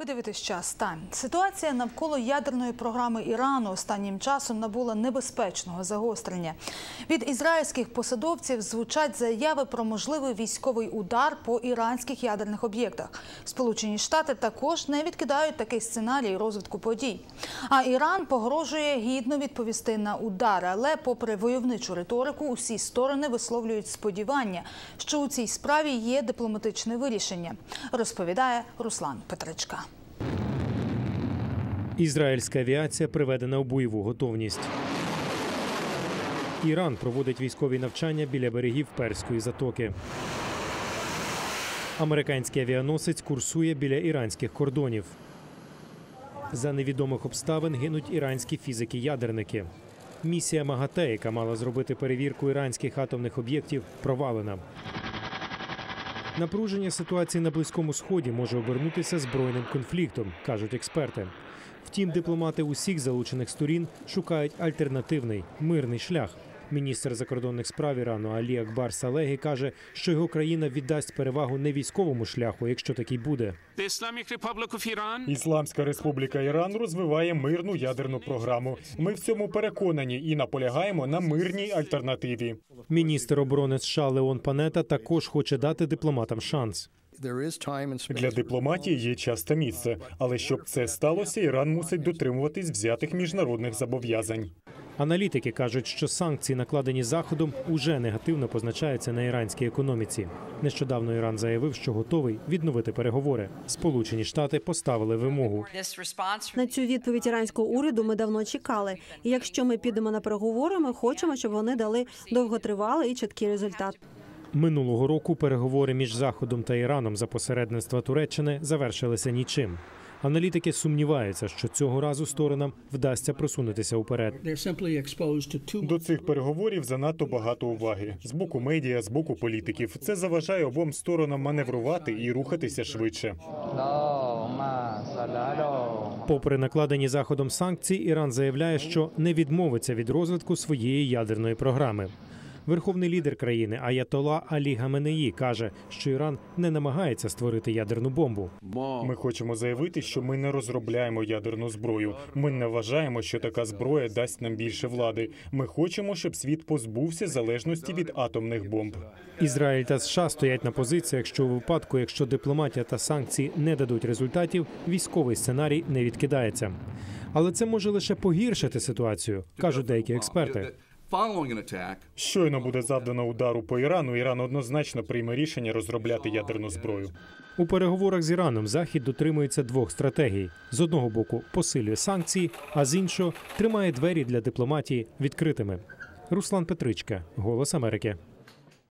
Ви дивитесь час тайм. Ситуація навколо ядерної програми Ірану останнім часом набула небезпечного загострення. Від ізраїльських посадовців звучать заяви про можливий військовий удар по іранських ядерних об'єктах. Сполучені Штати також не відкидають такий сценарій розвитку подій. А Іран погрожує гідно відповісти на удар. Але, попри войовничу риторику, усі сторони висловлюють сподівання, що у цій справі є дипломатичне вирішення. Розповідає Руслан Петричка. Ізраїльська авіація приведена у бойову готовність. Іран проводить військові навчання біля берегів Перської затоки. Американський авіаносець курсує біля іранських кордонів. За невідомих обставин гинуть іранські фізики-ядерники. Місія МАГАТЕ, яка мала зробити перевірку іранських атомних об'єктів, провалена. Напруження ситуації на Близькому Сході може обернутися збройним конфліктом, кажуть експерти. Втім, дипломати усіх залучених сторін шукають альтернативний мирний шлях. Міністр закордонних справ Ірану Алі Акбар Салегі каже, що його країна віддасть перевагу не військовому шляху, якщо такий буде. Ісламська Республіка Іран розвиває мирну ядерну програму. Ми в цьому переконані і наполягаємо на мирній альтернативі. Міністр оборони США Леон Панета також хоче дати дипломатам шанс. Для дипломатії є час та місце, але щоб це сталося, Іран мусить дотримуватись взятих міжнародних зобов'язань. Аналітики кажуть, що санкції, накладені заходом, уже негативно позначаються на іранській економіці. Нещодавно Іран заявив, що готовий відновити переговори. Сполучені Штати поставили вимогу. На цю відповідь іранського уряду ми давно чекали. І якщо ми підемо на переговори, ми хочемо, щоб вони дали довготривалий і чіткий результат. Минулого року переговори між Заходом та Іраном за посередництва Туреччини завершилися нічим. Аналітики сумніваються, що цього разу сторонам вдасться просунутися уперед. До цих переговорів занадто багато уваги з боку медіа, з боку політиків. Це заважає обом сторонам маневрувати і рухатися швидше. Попри накладені заходом санкції, Іран заявляє, що не відмовиться від розвитку своєї ядерної програми. Верховний лідер країни Аятола Алі Гаменеї каже, що Іран не намагається створити ядерну бомбу. Ми хочемо заявити, що ми не розробляємо ядерну зброю. Ми не вважаємо, що така зброя дасть нам більше влади. Ми хочемо, щоб світ позбувся залежності від атомних бомб. Ізраїль та США стоять на позиціях, що у випадку, якщо дипломатія та санкції не дадуть результатів, військовий сценарій не відкидається. Але це може лише погіршити ситуацію, кажуть деякі експерти. Щойно буде завдано удару по Ірану. Іран однозначно прийме рішення розробляти ядерну зброю. У переговорах з Іраном Захід дотримується двох стратегій: з одного боку посилює санкції, а з іншого тримає двері для дипломатії відкритими. Руслан Петричка, Голос Америки.